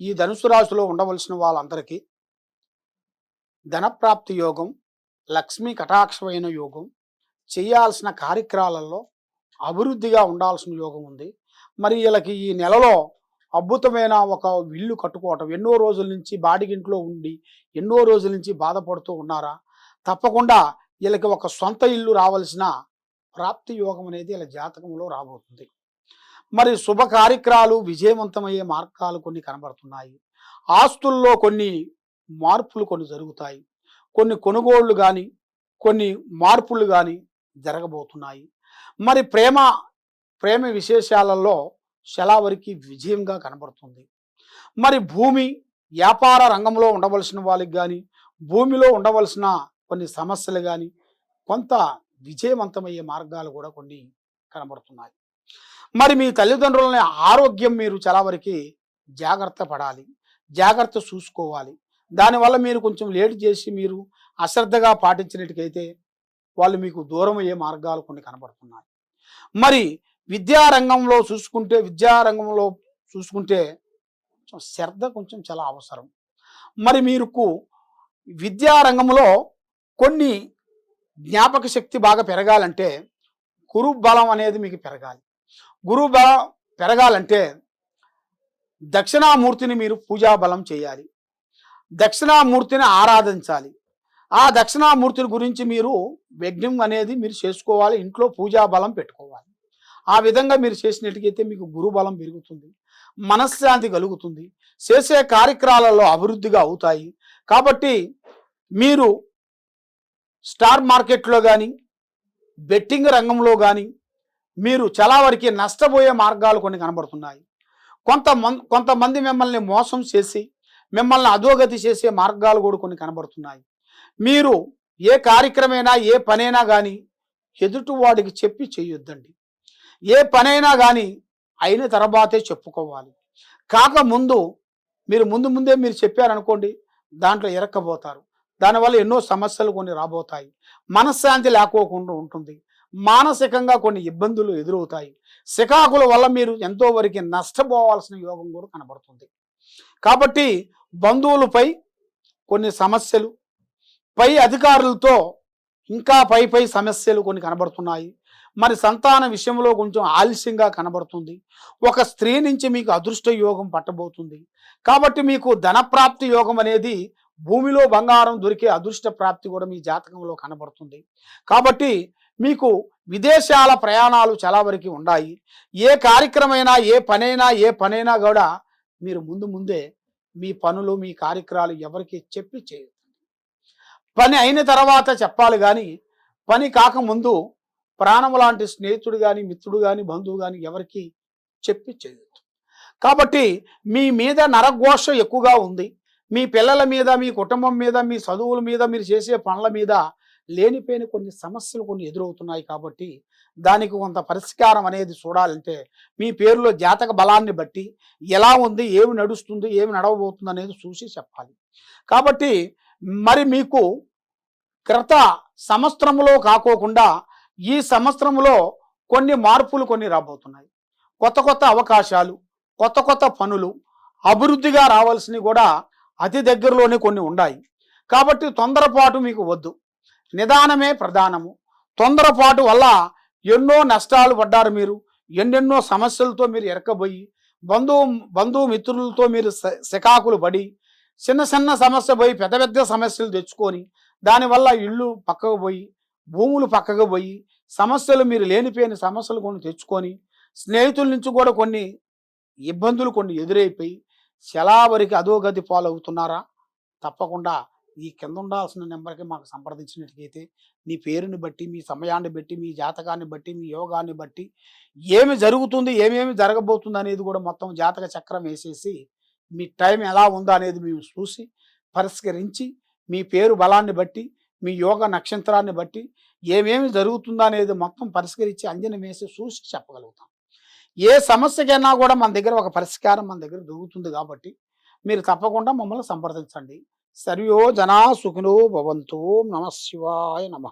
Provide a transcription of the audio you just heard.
ఈ ధనుసు రాశిలో ఉండవలసిన వాళ్ళందరికీ ధనప్రాప్తి యోగం లక్ష్మీ కటాక్షమైన యోగం చేయాల్సిన కార్యక్రమాలలో అభివృద్ధిగా ఉండాల్సిన యోగం ఉంది. మరి వీళ్ళకి ఈ నెలలో అద్భుతమైన ఒక ఇల్లు కట్టుకోవటం ఎన్నో రోజుల నుంచి బాడిగింట్లో ఉండి ఎన్నో రోజుల నుంచి బాధపడుతూ ఉన్నారా? తప్పకుండా వీళ్ళకి ఒక సొంత ఇల్లు రావాల్సిన ప్రాప్తి యోగం అనేది వీళ్ళ జాతకంలో రాబోతుంది. మరి శుభ కార్యక్రమాలు విజయవంతమయ్యే మార్గాలు కొన్ని కనబడుతున్నాయి. ఆస్తుల్లో కొన్ని మార్పులు కొన్ని జరుగుతాయి. కొన్ని కొనుగోళ్ళు కానీ కొన్ని మార్పులు కానీ జరగబోతున్నాయి. మరి ప్రేమ ప్రేమ విశేషాలలో శలావరికి విజయంగా కనబడుతుంది. మరి భూమి వ్యాపార రంగంలో ఉండవలసిన వాళ్ళకి కానీ భూమిలో ఉండవలసిన కొన్ని సమస్యలు కానీ కొంత విజయవంతమయ్యే మార్గాలు కూడా కొన్ని కనబడుతున్నాయి. మరి మీ తల్లిదండ్రులని ఆరోగ్యం మీరు చాలా వరకు జాగ్రత్త పడాలి. జాగ్రత్త చూసుకోవాలి. దానివల్ల మీరు కొంచెం లేట్ చేసి మీరు అశ్రద్ధగా పాటించినట్టుకైతే వాళ్ళు మీకు దూరం అయ్యే మార్గాలు కొన్ని కనబడుతున్నాయి. మరి విద్యారంగంలో చూసుకుంటే విద్యారంగంలో చూసుకుంటే కొంచెం శ్రద్ధ కొంచెం చాలా అవసరం. మరి మీకు విద్యారంగంలో కొన్ని జ్ఞాపక శక్తి బాగా పెరగాలంటే గురు బలం అనేది మీకు పెరగాలి. గురువు బలం పెరగాలంటే దక్షిణామూర్తిని మీరు పూజా బలం చేయాలి. దక్షిణామూర్తిని ఆరాధించాలి. ఆ దక్షిణామూర్తిని గురించి మీరు యజ్ఞం అనేది మీరు చేసుకోవాలి. ఇంట్లో పూజా బలం పెట్టుకోవాలి. ఆ విధంగా మీరు చేసినట్టుకైతే మీకు గురు బలం పెరుగుతుంది. మనశ్శాంతి కలుగుతుంది. చేసే కార్యక్రమాలలో అభివృద్ధిగా అవుతాయి. కాబట్టి మీరు స్టార్ మార్కెట్లో కానీ బెట్టింగ్ రంగంలో కానీ మీరు చాలా వరకు నష్టపోయే మార్గాలు కొన్ని కనబడుతున్నాయి. కొంతమంది కొంతమంది మిమ్మల్ని మోసం చేసి మిమ్మల్ని అధోగతి చేసే మార్గాలు కూడా కొన్ని కనబడుతున్నాయి. మీరు ఏ కార్యక్రమైనా ఏ పనైనా కానీ ఎదుటివాడికి చెప్పి చేయొద్దండి. ఏ పనైనా కానీ అయిన తర్వాతే చెప్పుకోవాలి. కాక ముందు మీరు ముందు ముందే మీరు చెప్పారనుకోండి దాంట్లో ఇరక్కబోతారు దానివల్ల ఎన్నో సమస్యలు కొన్ని రాబోతాయి. మనశ్శాంతి లేకోకుండా ఉంటుంది. మానసికంగా కొన్ని ఇబ్బందులు ఎదురవుతాయి. శికాకుల వల్ల మీరు ఎంతో వరకు నష్టపోవాల్సిన యోగం కూడా కనబడుతుంది. కాబట్టి బంధువులపై కొన్ని సమస్యలు పై అధికారులతో ఇంకా పై పై సమస్యలు కొన్ని కనబడుతున్నాయి. మరి సంతాన విషయంలో కొంచెం ఆలస్యంగా కనబడుతుంది. ఒక స్త్రీ నుంచి మీకు అదృష్ట యోగం పట్టబోతుంది. కాబట్టి మీకు ధనప్రాప్తి యోగం అనేది భూమిలో బంగారం దొరికే అదృష్ట ప్రాప్తి కూడా మీ జాతకంలో కనబడుతుంది. కాబట్టి మీకు విదేశాల ప్రయాణాలు చాలా వరకు ఉన్నాయి ఏ కార్యక్రమైనా ఏ పనైనా ఏ పనైనా కూడా మీరు ముందు ముందే మీ పనులు మీ కార్యక్రమాలు ఎవరికి చెప్పి చేయొద్దు. పని అయిన తర్వాత చెప్పాలి కానీ పని కాకముందు ప్రాణం లాంటి స్నేహితుడు కానీ మిత్రుడు కానీ బంధువు కానీ ఎవరికి చెప్పి చేయొద్దు. కాబట్టి మీ మీద నరఘోష ఎక్కువగా ఉంది. మీ పిల్లల మీద మీ కుటుంబం మీద మీ చదువుల మీద మీరు చేసే పనుల మీద లేనిపోయిన కొన్ని సమస్యలు కొన్ని ఎదురవుతున్నాయి కాబట్టి దానికి కొంత పరిష్కారం అనేది చూడాలంటే మీ పేరులో జాతక బలాన్ని బట్టి ఎలా ఉంది ఏమి నడుస్తుంది ఏమి నడవబోతుంది అనేది చూసి చెప్పాలి. కాబట్టి మరి మీకు క్రత సంవత్సరంలో కాకోకుండా ఈ సంవత్సరంలో కొన్ని మార్పులు కొన్ని రాబోతున్నాయి. కొత్త కొత్త అవకాశాలు కొత్త కొత్త పనులు అభివృద్ధిగా రావాల్సినవి కూడా అతి దగ్గరలోనే కొన్ని ఉన్నాయి కాబట్టి తొందరపాటు మీకు వద్దు. నిదానమే ప్రధానము. తొందరపాటు వల్ల ఎన్నో నష్టాలు పడ్డారు మీరు. ఎన్నెన్నో సమస్యలతో మీరు ఎరకబోయి బంధువు బంధువు మిత్రులతో మీరు శకాకులు పడి చిన్న చిన్న సమస్య పోయి పెద్ద పెద్ద సమస్యలు తెచ్చుకొని దానివల్ల ఇళ్ళు పక్కకు పోయి భూములు పక్కకు పోయి సమస్యలు మీరు లేనిపోయిన సమస్యలు కొన్ని తెచ్చుకొని స్నేహితుల నుంచి కూడా కొన్ని ఇబ్బందులు కొన్ని ఎదురైపోయి శలావరికి అధోగతి పాలవుతున్నారా? తప్పకుండా. ఈ కింద ఉండాల్సిన నెంబర్కి మాకు సంప్రదించినట్లయితే మీ పేరుని బట్టి మీ సమయాన్ని బట్టి మీ జాతకాన్ని బట్టి మీ యోగాన్ని బట్టి ఏమి జరుగుతుంది ఏమేమి జరగబోతుంది అనేది కూడా మొత్తం జాతక చక్రం వేసేసి మీ టైం ఎలా ఉందా అనేది మేము చూసి పరిష్కరించి మీ పేరు బలాన్ని బట్టి మీ యోగ నక్షత్రాన్ని బట్టి ఏమేమి జరుగుతుందా అనేది మొత్తం పరిష్కరించి అంజనం వేసి చూసి చెప్పగలుగుతాం. ఏ సమస్యకైనా కూడా మన దగ్గర ఒక పరిష్కారం మన దగ్గర దొరుకుతుంది కాబట్టి మీరు తప్పకుండా మమ్మల్ని సంప్రదించండి. సర్వో జనా సుఖినో భవంతు. నమ శివాయ నమ.